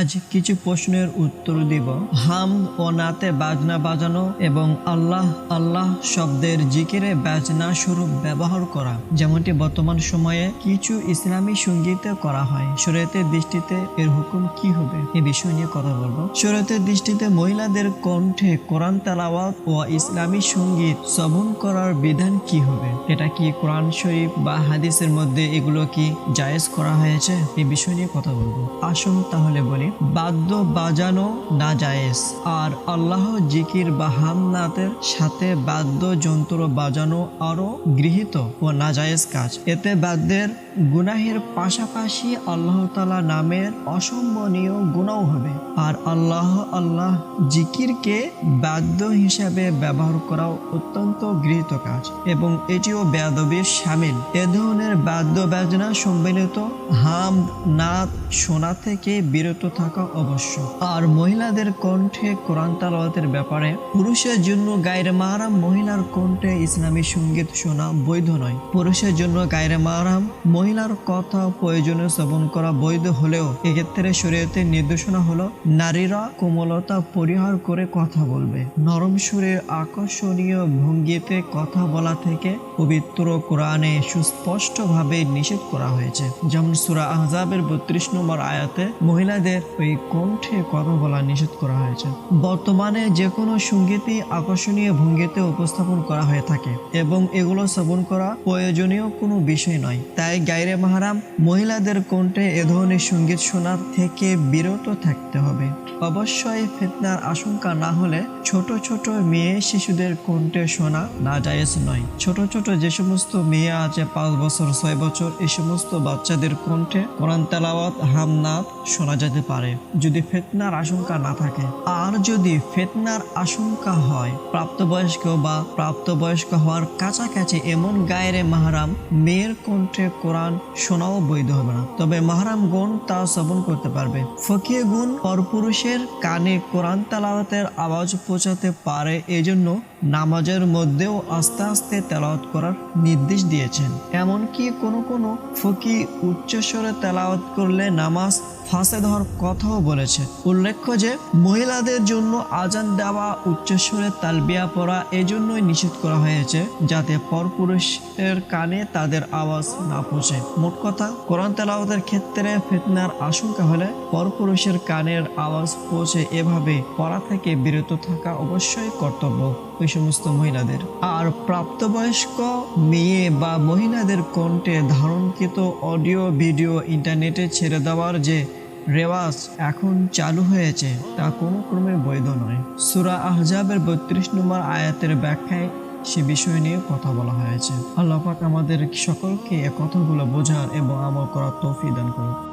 আজ কিছু প্রশ্নের উত্তর দিব। হাম ও নাতে বাজনা বাজানো এবং আল্লাহ আল্লাহ শব্দের জিকিরে বাজনা স্বরূপ ব্যবহার করা। যেমনটি বর্তমান সময়ে কিছু ইসলামী সঙ্গীতে করা হয়। শরীয়তের দৃষ্টিতে এর হুকুম কি হবে? এ বিষয় নিয়ে কথা বলব। শরীয়তের দৃষ্টিতে মহিলাদের কণ্ঠে কোরআন তেলাওয়াত ও ইসলামী সংগীত শ্রবণ করার বিধান কি হবে? এটা কি কোরআন শরীফ বা হাদিসের মধ্যে এগুলো কি জায়েজ করা হয়েছে? এই বিষয় নিয়ে কথা বলব। আসুন তাহলে বলি বাদ্য বাজানো না জায়েজ আর আল্লাহ জিকির বা হামনাতের সাথে বাদ্য যন্ত্র বাজানো আরও গৃহীত ও নাজায়েজ কাজ। এতে বাদ্যের গুনাহের পাশাপাশি আল্লাহ তালা নামের অসম্মানীয় গুণাও হবে। আর আল্লাহ আল্লাহ জিকিরকে বাদ্য হিসাবে ব্যবহার করাও অত্যন্ত গৃহীত কাজ এবং এটিও বেদবির সামিল। এ ধরনের বাদ্য বাজনা সম্মিলিত হাম নাথ শোনা থেকে বিরত থাকা অবশ্য। আর মহিলাদের কণ্ঠে কোরআন তালাওয়াতের ব্যাপারে পুরুষের জন্য গায়ের মারাম মহিলার কণ্ঠে ইসলামী সংগীত শোনা বৈধ নয়। পুরুষের জন্য গায়ের মারাম মহিলার কথা প্রয়োজনে শ্রবণ করা বৈধ হলেও এক্ষেত্রে শরীয়তের নির্দেশনা হলো, নারীরা কোমলতা পরিহার করে কথা বলবে। নরম সুরের আকর্ষণীয় ভঙ্গিতে কথা বলা থেকে পবিত্র কোরআনে সুস্পষ্টভাবে নিষেধ করা হয়েছে। যেমন সুরা আহজাবের বত্রিশ নম্বর আয়াতে মহিলাদের ওই কণ্ঠে কথা বলা নিষেধ করা হয়েছে। বর্তমানে যে কোনো সঙ্গীতই আকর্ষণীয় ভঙ্গিতে উপস্থাপন করা হয়ে থাকে এবং এগুলো শ্রবণ করা প্রয়োজনীয় কোনো বিষয় নয়। তাই গাইরে মাহারাম, মহিলাদের কণ্ঠে এ ধরনের সংগীত শোনা থেকে বিরত থাকতে হবে। অবশ্যই ফিতনার আশঙ্কা না হলে ছোট ছোট মেয়ে শিশুদের কণ্ঠে শোনা না জায়েজ নয়। ছোট ছোট যে সমস্ত মেয়ে আছে, পাঁচ বছর, ছয় বছর এই সমস্ত বাচ্চাদের কণ্ঠে কোরআন তেলাওয়াত হামনাথ শোনা যেতে পারে। যদি ফেতনার আশঙ্কা না থাকে, আর যদি ফেতনার আশঙ্কা হয়, প্রাপ্তবয়স্ক বা প্রাপ্তবয়স্ক হওয়ার কাছাকাছি এমন গায়েরে মাহারাম মেয়ের কণ্ঠে কোরআন শোনাও বৈধ হবে না। তবে মাহারাম গুণ তা শ্রবণ করতে পারবে। ফকিয়ে গুণ পরপুরুষের কানে কোরআন তালাওয়াতের আওয়াজ পৌঁছাতে পারে, এজন্য নামাজের মধ্যেও আস্তে আস্তে তেলাওয়াত করার নির্দেশ দিয়েছেন। এমনকি কোনো কোনো ফকি উচ্চস্বরে তেলাওয়াত করলে নামাজ ফাঁসে ধর কথাও বলেছে। উল্লেখ্য যে, মহিলাদের জন্য আজান দেওয়া, উচ্চস্বরে তালবিয়া পড়া এজন্যই নিষেধ করা হয়েছে, যাতে পরপুরুষের কানে তাদের আওয়াজ না পৌঁছে। মোট কথা, কোরআন তেলাওয়াতের ক্ষেত্রে ফেতনার আশঙ্কা হলে পরপুরুষের কানের আওয়াজ পৌঁছে এভাবে পড়া থেকে বিরত থাকা অবশ্যই কর্তব্য ওই সমস্ত মহিলাদের। আর প্রাপ্তবয়স্ক মেয়ে বা মহিলাদের কণ্ঠে ধারণকৃত অডিও, ভিডিও, ইন্টারনেটে ছেড়ে দেওয়ার যে রেওয়াজ এখন চালু হয়েছে, তা কোনো ক্রমে বৈধ নয়। সুরা আহজাবের বত্রিশ নম্বর আয়াতের ব্যাখ্যায় সে বিষয় নিয়ে কথা বলা হয়েছে। আল্লাহ পাক আমাদের সকলকে এ কথাগুলো বোঝার এবং আমল করার তৌফি দান করুন।